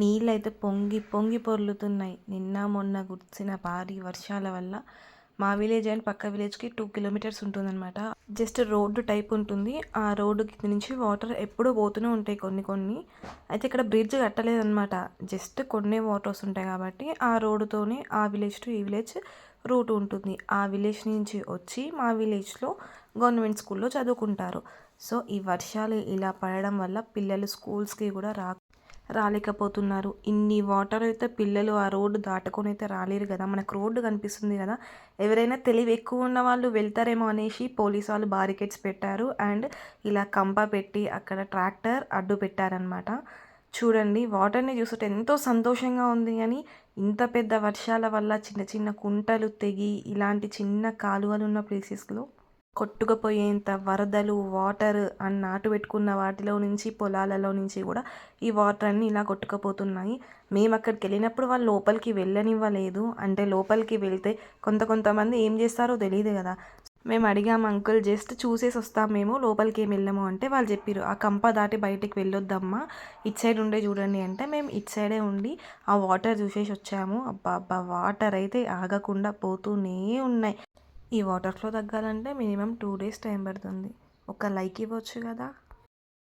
నీళ్ళైతే పొంగి పొంగి పొర్లుతున్నాయి. నిన్న మొన్న కురిసిన భారీ వర్షాల వల్ల మా విలేజ్ అండ్ పక్క విలేజ్కి టూ కిలోమీటర్స్ ఉంటుందన్నమాట. జస్ట్ రోడ్డు టైప్ ఉంటుంది. ఆ రోడ్డు కింద నుంచి వాటర్ ఎప్పుడూ పోతూనే ఉంటాయి కొన్ని కొన్ని. అయితే ఇక్కడ బ్రిడ్జ్ కట్టలేదన్నమాట. జస్ట్ కొన్ని వాటర్స్ ఉంటాయి కాబట్టి ఆ రోడ్డుతోనే ఆ విలేజ్ టు ఈ విలేజ్ రూట్ ఉంటుంది. ఆ విలేజ్ నుంచి వచ్చి మా విలేజ్లో గవర్నమెంట్ స్కూల్లో చదువుకుంటారు. సో ఈ వర్షాలు ఇలా పడడం వల్ల పిల్లలు స్కూల్స్కి కూడా రా రాలేకపోతున్నారు. ఇన్ని వాటర్ అయితే పిల్లలు ఆ రోడ్డు దాటుకొని అయితే రాలేరు కదా. మనకు రోడ్డు కనిపిస్తుంది కదా. ఎవరైనా తెలివి ఎక్కువ ఉన్న వాళ్ళు వెళ్తారేమో అనేసి పోలీసు వాళ్ళు బారికేడ్స్ పెట్టారు. అండ్ ఇలా కంప పెట్టి అక్కడ ట్రాక్టర్ అడ్డు పెట్టారనమాట చూడండి వాటర్ని చూస్తుంటే ఎంతో సంతోషంగా ఉంది కానీ ఇంత పెద్ద వర్షాల వల్ల చిన్న చిన్న కుంటలు తెగి ఇలాంటి చిన్న కాలువలు ఉన్న ప్లేసెస్లో కొట్టుకుపోయేంత వరదలు వాటర్ అని నాటు పెట్టుకున్న వాటిలో నుంచి పొలాలలో నుంచి కూడా ఈ వాటర్ అన్నీ ఇలా కొట్టుకుపోతున్నాయి. మేము అక్కడికి వెళ్ళినప్పుడు వాళ్ళు లోపలికి వెళ్ళనివ్వలేదు. అంటే లోపలికి వెళ్తే కొంత కొంతమంది ఏం చేస్తారో తెలియదు కదా. మేము అడిగాము అంకుల్ జస్ట్ చూసేసి వస్తాం మేము లోపలికి ఏం వెళ్ళము అంటే వాళ్ళు చెప్పారు ఆ కంప దాటి బయటికి వెళ్ళొద్దమ్మా ఇటు సైడ్ ఉండే చూడండి అంటే మేము ఇటు సైడే ఉండి ఆ వాటర్ చూసేసి వచ్చాము. అబ్బా అబ్బా వాటర్ అయితే ఆగకుండా పోతూనే ఉన్నాయి. ఈ వాటర్ ఫ్లో తగ్గాలంటే మినిమం టూ డేస్ టైం పడుతుంది. ఒక లైక్ ఇవ్వచ్చు కదా.